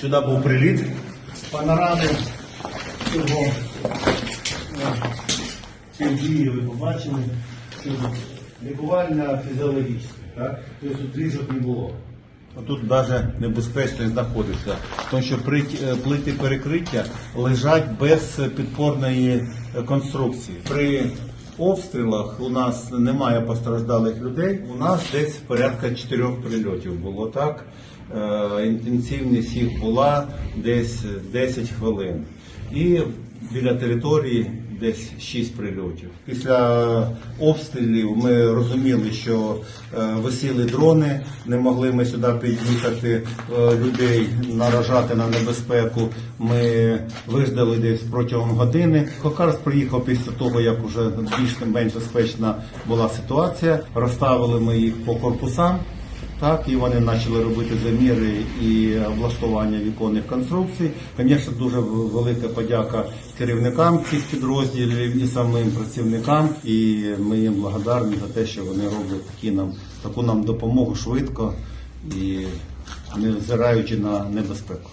Сюди був приліт. Панорами цього е, цієї дії ви побачили, що лікувальна фізіологічна. Тобто тут ріжок не було. Тут навіть небезпечно знаходитися, тому що е, плити перекриття лежать без підпорної е, конструкції. При обстрілах у нас немає постраждалих людей. У нас десь порядка чотирьох прильотів було так. Е, Інтенсивність їх була десь 10 хвилин. І біля території десь 6 прильотів. Після обстрілів ми розуміли, що е, висіли дрони, не могли ми сюди під'їхати е, людей, наражати на небезпеку. Ми виждали десь протягом години. Кокарс приїхав після того, як вже більш-менш безпечна була ситуація. Розставили ми їх по корпусам. Так, і вони почали робити заміри і облаштування віконних конструкцій. Звісно, дуже велика подяка керівникам цих підрозділів і самим працівникам. І ми їм благодарні за те, що вони роблять такі нам таку нам допомогу швидко і не взираючи на небезпеку.